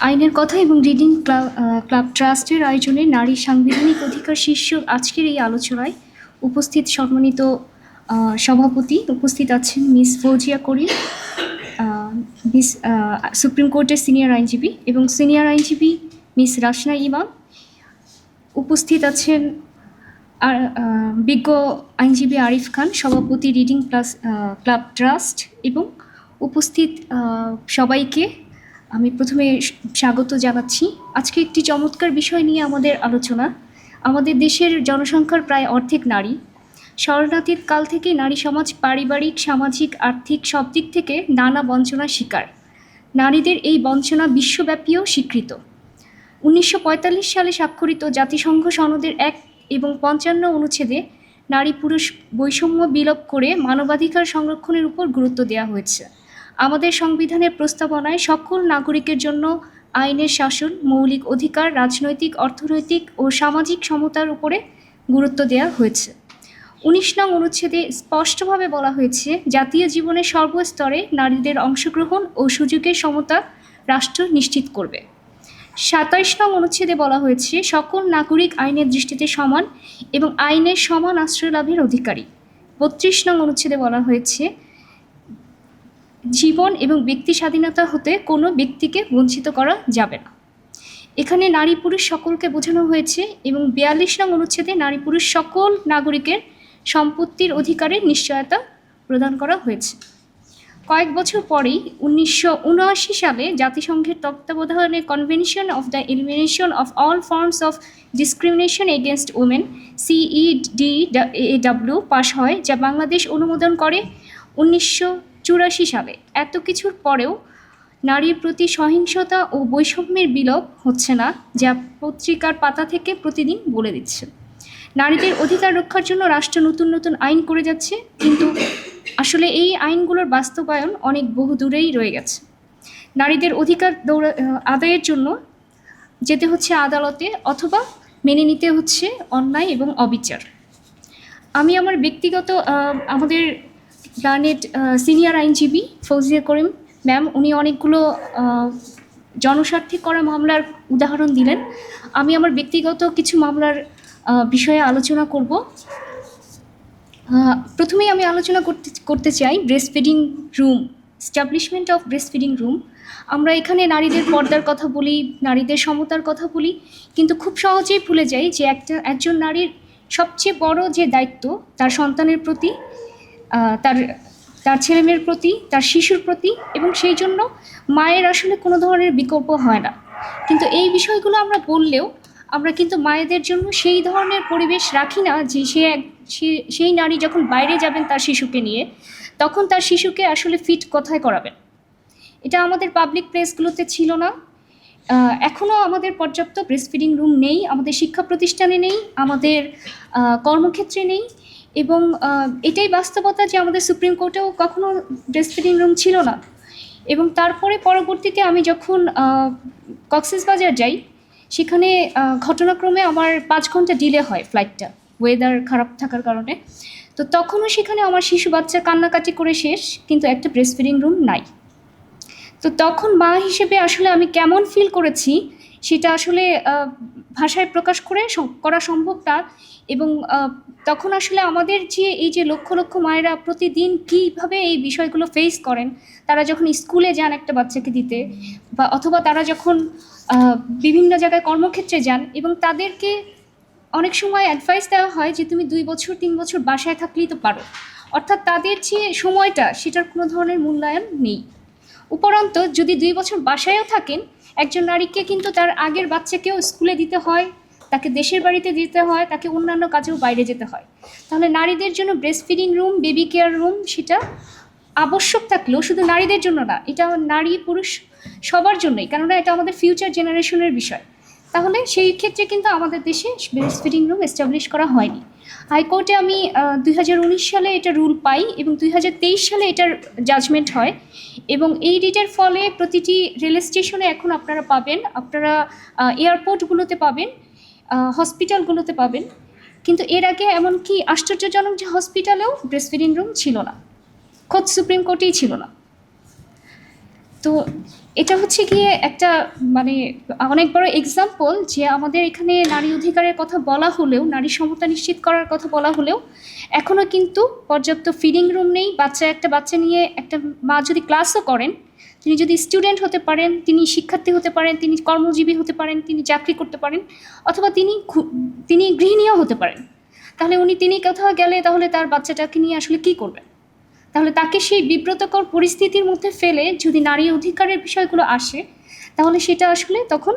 আইনের কথা এবং রিডিং ক্লাব ক্লাব ট্রাস্টের আয়োজনে নারী সাংবিধানিক অধিকার শীর্ষক আজকের এই আলোচনায় উপস্থিত সম্মানিত সভাপতি উপস্থিত আছেন Miss Fouzia Karim Miss supreme কোর্টের সিনিয়র আইনজীবী এবং সিনিয়র আইনজীবী মিস রাসনা ইমাম। উপস্থিত আছেন আর বিজ্ঞ আইনজীবী আরিফ খান, সভাপতি রিডিং প্লাস ক্লাব ট্রাস্ট এবং উপস্থিত সবাইকে আমি প্রথমে স্বাগত জানাচ্ছি। আজকে একটি চমৎকার বিষয় নিয়ে আমাদের আলোচনা। আমাদের দেশের জনসংখ্যার প্রায় অর্ধেক নারী। শরণাতীত কাল থেকে নারী সমাজ পারিবারিক, সামাজিক, আর্থিক সব দিক থেকে নানা বঞ্চনার শিকার। নারীদের এই বঞ্চনা বিশ্বব্যাপীও স্বীকৃত। উনিশশো পঁয়তাল্লিশ সালে স্বাক্ষরিত জাতিসংঘ সনদের এক এবং পঞ্চান্ন অনুচ্ছেদে নারী পুরুষ বৈষম্য বিলোপ করে মানবাধিকার সংরক্ষণের উপর গুরুত্ব দেওয়া হয়েছে। আমাদের সংবিধানের প্রস্তাবনায় সকল নাগরিকের জন্য আইনের শাসন, মৌলিক অধিকার, রাজনৈতিক, অর্থনৈতিক ও সামাজিক সমতার উপরে গুরুত্ব দেওয়া হয়েছে। উনিশ নং অনুচ্ছেদে স্পষ্টভাবে বলা হয়েছে, জাতীয় জীবনের সর্বস্তরে নারীদের অংশগ্রহণ ও সুযোগের সমতা রাষ্ট্র নিশ্চিত করবে। সাতাইশ নং অনুচ্ছেদে বলা হয়েছে, সকল নাগরিক আইনের দৃষ্টিতে সমান এবং আইনের সমান আশ্রয় লাভের অধিকারী। বত্রিশ নং অনুচ্ছেদে বলা হয়েছে জীবন এবং ব্যক্তি স্বাধীনতা হতে কোনো ব্যক্তিকে বঞ্চিত করা যাবে না। এখানে নারী পুরুষ সকলকে বোঝানো হয়েছে এবং বিয়াল্লিশ নং অনুচ্ছেদে নারী পুরুষ সকল নাগরিকের সম্পত্তির অধিকারের নিশ্চয়তা প্রদান করা হয়েছে। কয়েক বছর পরেই উনিশশো উনআশি সালে জাতিসংঘের তত্ত্বাবধানে convention of the elimination of all forms of discrimination against women C E D W পাশ হয়, যা বাংলাদেশ অনুমোদন করে। উনিশশো চুরাশি সালে। এত কিছুর পরেও নারীর প্রতি সহিংসতা ও বৈষম্যের বিলোপ হচ্ছে না, যা পত্রিকার পাতা থেকে প্রতিদিন বলে দিচ্ছে। নারীদের অধিকার রক্ষার জন্য রাষ্ট্র নতুন নতুন আইন করে যাচ্ছে, কিন্তু আসলে এই আইনগুলোর বাস্তবায়ন অনেক বহু দূরেই রয়ে গেছে। নারীদের অধিকার দৌড়া আদায়ের জন্য যেতে হচ্ছে আদালতে অথবা মেনে নিতে হচ্ছে অন্যায় এবং অবিচার। আমি আমার ব্যক্তিগত আমাদের গার্নেট সিনিয়র আইনজীবী ফৌজিয়া করিম। ম্যাম উনি অনেকগুলো জনস্বার্থে করা মামলার উদাহরণ দিলেন। আমি আমার ব্যক্তিগত কিছু মামলার বিষয়ে আলোচনা করব। প্রথমেই আমি আলোচনা করতে করতে চাই breast feeding room establishment of breast feeding room আমরা এখানে নারীদের পর্দার কথা বলি, নারীদের সমতার কথা বলি, কিন্তু খুব সহজেই ভুলে যাই যে একটা, একজন নারীর সবচেয়ে বড় যে দায়িত্ব, তার সন্তানের প্রতি তার তার ছেলেমেয়ের প্রতি, তার শিশুর প্রতি, এবং সেই জন্য মায়ের আসলে কোনো ধরনের বিকল্প হয় না। কিন্তু এই বিষয়গুলো আমরা বললেও আমরা কিন্তু মায়েদের জন্য সেই ধরনের পরিবেশ রাখি না যে সে এক- সেই নারী যখন বাইরে যাবেন তার শিশুকে নিয়ে, তখন তার শিশুকে আসলে ফিট কোথায় করাবেন? এটা আমাদের পাবলিক প্লেসগুলোতে ছিল না। এখনও আমাদের পর্যাপ্ত ব্রেস্ট ফিডিং রুম নেই, আমাদের শিক্ষা প্রতিষ্ঠানে নেই, আমাদের কর্মক্ষেত্রে নেই। এবং এটাই বাস্তবতা যে আমাদের সুপ্রিম কোর্টেও কখনো ব্রেস্ট ফিডিং রুম ছিল না। এবং তারপরে পরবর্তীতে আমি যখন কক্সেস বাজার যাই, সেখানে ঘটনাক্রমে আমার পাঁচ ঘণ্টা ডিলে হয় ফ্লাইটটা ওয়েদার খারাপ থাকার কারণে। তো তখনও সেখানে আমার শিশু বাচ্চা কান্নাকাটি করে শেষ, কিন্তু একটা ব্রেস্ট ফিডিং রুম নাই। তো তখন মা হিসেবে আসলে আমি কেমন ফিল করেছি সেটা আসলে ভাষায় প্রকাশ করে করা সম্ভব না এবং তখন আসলে আমাদের যে এই যে লক্ষ লক্ষ মায়েরা প্রতিদিন কীভাবে এই বিষয়গুলো ফেস করেন, তারা যখন স্কুলে যান একটা বাচ্চাকে দিতে, বা অথবা তারা যখন বিভিন্ন জায়গায় কর্মক্ষেত্রে যান, এবং তাদেরকে অনেক সময় অ্যাডভাইস দেওয়া হয় যে তুমি দুই বছর, তিন বছর বাসায় থাকলেই তো পারো। অর্থাৎ তাদের যে সময়টা, সেটার কোনো ধরনের মূল্যায়ন নেই। উপরন্ত যদি দুই বছর বাসায়ও থাকেন, একজন নারীকে কিন্তু তার আগের বাচ্চাকেও স্কুলে দিতে হয়, তাকে দেশের বাড়িতে দিতে হয়, তাকে অন্যান্য কাজেও বাইরে যেতে হয়। তাহলে নারীদের জন্য breast feeding room baby care room সেটা আবশ্যক থাকলেও শুধু নারীদের জন্য না, এটা নারী পুরুষ সবার জন্যই, কেননা এটা আমাদের ফিউচার জেনারেশনের বিষয়। তাহলে সেই ক্ষেত্রে কিন্তু আমাদের দেশে ব্রেস্ট ফিডিং রুম এস্টাবলিশ করা হয়নি। হাইকোর্টে আমি দুই হাজার উনিশ সালে এটা রুল পাই এবং দুই হাজার তেইশ সালে এটার জাজমেন্ট হয়। এবং এই রিটের ফলে প্রতিটি রেল স্টেশনে এখন আপনারা পাবেন, আপনারা এয়ারপোর্টগুলোতে পাবেন হসপিটালগুলোতে পাবেন। কিন্তু এর আগে এমনকি আশ্চর্যজনক যে হসপিটালেও ব্রেস্টফিডিং রুম ছিল না। খোদ সুপ্রিম কোর্টেই ছিল না। তো এটা হচ্ছে গিয়ে একটা মানে অনেক বড় এক্সাম্পল যে আমাদের এখানে নারী অধিকারের কথা বলা হলেও, নারী সমতা নিশ্চিত করার কথা বলা হলেও এখনও কিন্তু পর্যাপ্ত ফিডিং রুম নেই। বাচ্চা একটা বাচ্চা নিয়ে একটা মা যদি ক্লাসও করেন, তিনি যদি স্টুডেন্ট হতে পারেন, তিনি শিক্ষার্থী হতে পারেন, তিনি কর্মজীবী হতে পারেন, তিনি চাকরি করতে পারেন, অথবা তিনি তিনি গৃহিণীও হতে পারেন। তাহলে উনি তিনি কোথাও গেলে তাহলে তার বাচ্চাটাকে নিয়ে আসলে কী করবেন? তাহলে তাকে সেই বিব্রতকর পরিস্থিতির মধ্যে ফেলে যদি নারী অধিকারের বিষয়গুলো আসে, তাহলে সেটা আসলে তখন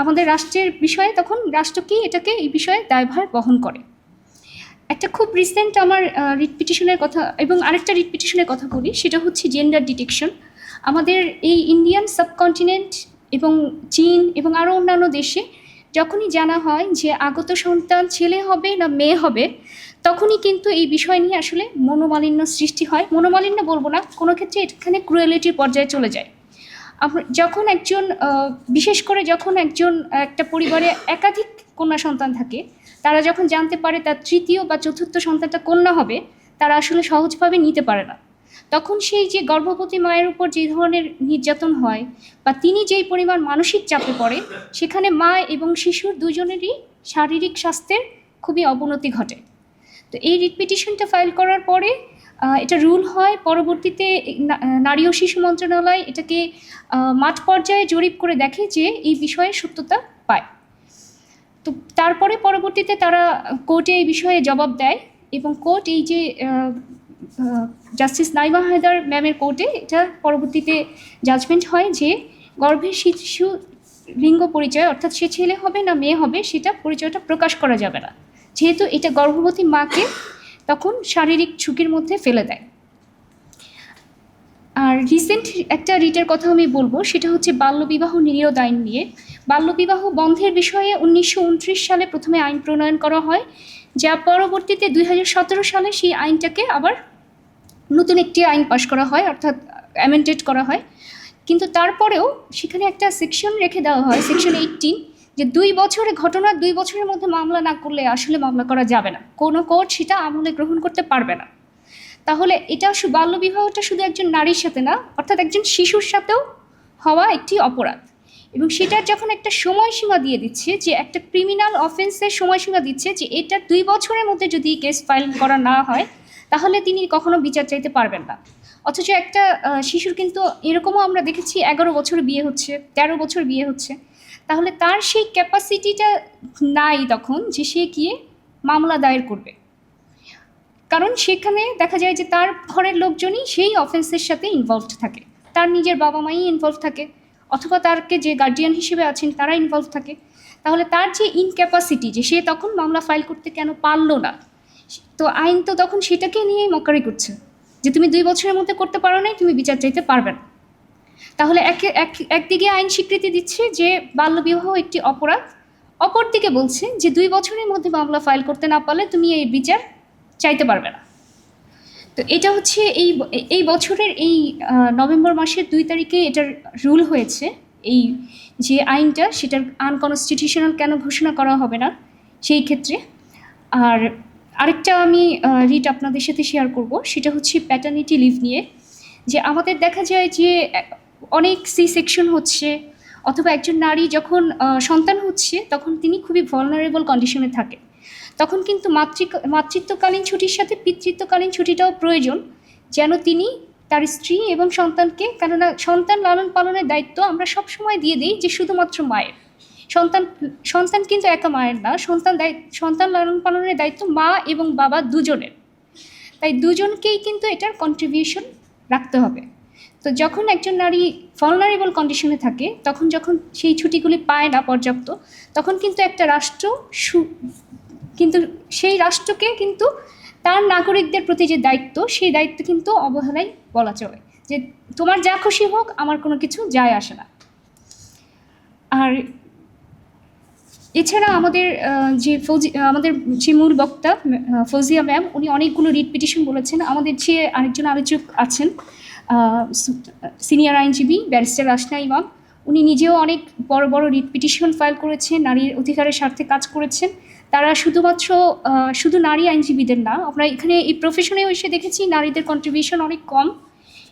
আমাদের রাষ্ট্রের বিষয়ে তখন রাষ্ট্র কি এটাকে এই বিষয়ে দায়ভার বহন করে। একটা খুব রিসেন্ট আমার রিট পিটিশনের কথা এবং আরেকটা রিট পিটিশনের কথা বলি, সেটা হচ্ছে জেন্ডার ডিটেকশন আমাদের এই ইন্ডিয়ান সাবকন্টিনেন্ট এবং চীন এবং আরও অন্যান্য দেশে যখনই জানা হয় যে আগত সন্তান ছেলে হবে না মেয়ে হবে, তখনই কিন্তু এই বিষয় নিয়ে আসলে মনোমালিন্য সৃষ্টি হয়। মনোমালিন্য বলব না, কোনো ক্ষেত্রে এখানে ক্রুয়েলিটির পর্যায়ে চলে যায়। যখন একজন বিশেষ করে যখন একজন, একটা পরিবারে একাধিক কন্যা সন্তান থাকে, তারা যখন জানতে পারে তার তৃতীয় বা চতুর্থ সন্তানটা কন্যা হবে, তারা আসলে সহজভাবে নিতে পারে না। তখন সেই যে গর্ভবতী মায়ের উপর যে ধরনের নির্যাতন হয় বা তিনি যেই পরিমাণ মানসিক চাপে পড়ে, সেখানে মা এবং শিশুর দুজনেরই শারীরিক স্বাস্থ্যের খুবই অবনতি ঘটে। তো এই রিট পিটিশনটা ফাইল করার পরে এটা রুল হয় পরবর্তীতে নারী ও শিশু মন্ত্রণালয় এটাকে মাঠ পর্যায়ে জরিপ করে দেখে যে এই বিষয়ে সত্যতা পায়। তো তারপরে পরবর্তীতে তারা কোর্টে এই বিষয়ে জবাব দেয় এবং কোর্ট এই যে জাস্টিস নাইবা হায়দার ম্যামের কোর্টে এটা পরবর্তীতে জাজমেন্ট হয় যে গর্ভের শিশু লিঙ্গ পরিচয়, অর্থাৎ সে ছেলে হবে না মেয়ে হবে, সেটা পরিচয়টা প্রকাশ করা যাবে না। যেহেতু এটা গর্ভবতী মাকে তখন শারীরিক ঝুঁকির মধ্যে ফেলে দেয়। আর রিসেন্ট একটা রিটের কথা আমি বলব, সেটা হচ্ছে বাল্যবিবাহ নিরোধ আইন নিয়ে। বাল্যবিবাহ বন্ধের বিষয়ে উনিশশো উনত্রিশ সালে প্রথমে আইন প্রণয়ন করা হয়। যা পরবর্তীতে দুই হাজার সতেরো সালে সেই আইনটাকে আবার নতুন একটি আইন পাশ করা হয়, অর্থাৎ অ্যামেন্ডেড করা হয়। কিন্তু তারপরেও সেখানে একটা সেকশন রেখে দেওয়া হয় সেকশন এইটিন যে দুই বছরে ঘটনার দুই বছরের মধ্যে মামলা না করলে আসলে মামলা করা যাবে না। কোনো কোর্ট সেটা আমলে গ্রহণ করতে পারবে না। তাহলে এটা বাল্যবিবাহটা শুধু একজন নারীর সাথে না, অর্থাৎ একজন শিশুর সাথেও হওয়া একটি অপরাধ। এবং সেটার যখন একটা সময়সীমা দিয়ে দিচ্ছে, যে একটা ক্রিমিনাল অফেন্সের সময়সীমা দিচ্ছে, যে এটা দুই বছরের মধ্যে যদি কেস ফাইল করা না হয়, তাহলে তিনি কখনো বিচার চাইতে পারবেন না। অথচ একটা শিশুর কিন্তু এরকমও আমরা দেখেছি, এগারো বছর বিয়ে হচ্ছে, তেরো বছর বিয়ে হচ্ছে। তাহলে তার সেই ক্যাপাসিটিটা নাই তখন, যে সে গিয়ে মামলা দায়ের করবে। কারণ সেখানে দেখা যায় যে তার ঘরের লোকজনই সেই অফেন্সের সাথে ইনভলভড থাকে। তার নিজের বাবা মাই ইনভলভ থাকে। অথবা তারকে যে গার্ডিয়ান হিসেবে আছেন, তারা ইনভলভ থাকে। তাহলে তার যে ইনক্যাপাসিটি যে সে তখন মামলা ফাইল করতে কেন পারল না? তো আইন তো তখন সেটাকে নিয়েই মকারি করছে। যে তুমি দুই বছরের মধ্যে করতে পারো নাই, তুমি বিচার চাইতে পারবে না। তাহলে এক- একদিকে আইন স্বীকৃতি দিচ্ছে যে বাল্যবিবাহ একটি অপরাধ, অপরদিকে বলছে যে দুই বছরের মধ্যে মামলা ফাইল করতে না পারলে তুমি এই বিচার চাইতে পারবে না। তো এটা হচ্ছে এই এই বছরের এই নভেম্বর মাসের দুই তারিখে এটার রুল হয়েছে। এই যে আইনটা, সেটার আনকনস্টিটিউশনাল কেন ঘোষণা করা হবে না, সেই ক্ষেত্রে। আর আরেকটা আমি রিট আপনাদের সাথে শেয়ার করব, সেটা হচ্ছে প্যাটার্নিটি লিভ নিয়ে। যে আমাদের দেখা যায় যে অনেক সি সেকশন হচ্ছে, অথবা একজন নারী যখন সন্তান হচ্ছে, তখন তিনি খুবই ভলনারেবল কন্ডিশনে থাকে। তখন কিন্তু মাতৃক, মাতৃত্বকালীন ছুটির সাথে পিতৃত্বকালীন ছুটিটাও প্রয়োজন, যেন তিনি তার স্ত্রী এবং সন্তানকে, কেননা সন্তান লালন পালনের দায়িত্ব আমরা সব সময় দিয়ে দিই যে শুধুমাত্র মায়ের। সন্তান সন্তান কিন্তু একা মায়ের না, সন্তান সন্তান লালন পালনের দায়িত্ব মা এবং বাবা দুজনের। তাই দুজনকেই কিন্তু এটার কন্ট্রিবিউশন রাখতে হবে। তো যখন একজন নারী ভলনারেবল কন্ডিশনে থাকে, তখন যখন সেই ছুটিগুলি পায় না পর্যাপ্ত, তখন কিন্তু একটা রাষ্ট্র সু- কিন্তু সেই রাষ্ট্রকে কিন্তু তার নাগরিকদের প্রতি যে দায়িত্ব, সেই দায়িত্ব কিন্তু অবহেলাই বলা চলে। যে তোমার যা খুশি হোক, আমার কোনো কিছু যায় আসে না। আর এছাড়া আমাদের যে ফৌজি, আমাদের যে মূল বক্তা ফৌজিয়া ম্যাম, উনি অনেকগুলো রিট পিটিশন বলেছেন। আমাদের যে আরেকজন আলোচক আছেন সিনিয়র আইনজীবী ব্যারিস্টার রাসনা ইমাম। উনি নিজেও অনেক বড় বড় রিট পিটিশন ফাইল করেছেন, নারীর অধিকারের স্বার্থে কাজ করেছেন। তারা শুধুমাত্র শুধু নারী আইনজীবীদের না, আমরা এখানে এই প্রফেশনেও এসে দেখেছি নারীদের কন্ট্রিবিউশন অনেক কম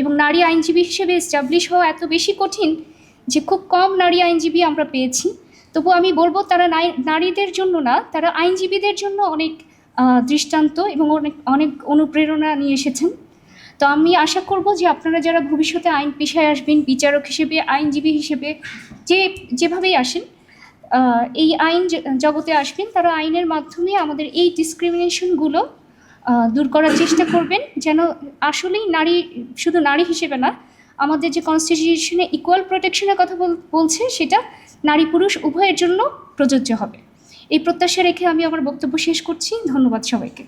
এবং নারী আইনজীবী হিসেবে এস্টাবলিশ হওয়া এত বেশি কঠিন যে খুব কম নারী আইনজীবী আমরা পেয়েছি। তবু আমি বলব, তারা নারীদের জন্য না, তারা আইনজীবীদের জন্য অনেক দৃষ্টান্ত এবং অনেক অনেক অনুপ্রেরণা নিয়ে এসেছেন। তো আমি আশা করব যে আপনারা যারা ভবিষ্যতে আইন পেশায় আসবেন, বিচারক হিসেবে, আইনজীবী হিসেবে, যে, যেভাবেই আসেন এই আইন জগতে আসবেন, তারা আইনের মাধ্যমে আমাদের এই ডিসক্রিমিনেশনগুলো দূর করার চেষ্টা করবেন, যেন আসলেই নারী, শুধু নারী হিসেবে না, আমাদের যে কনস্টিটিউশনে ইকুয়াল প্রোটেকশনের কথা বলছে, সেটা নারী পুরুষ উভয়ের জন্য প্রযোজ্য হবে। এই প্রত্যাশা রেখে আমি আমার বক্তব্য শেষ করছি, ধন্যবাদ সবাইকে।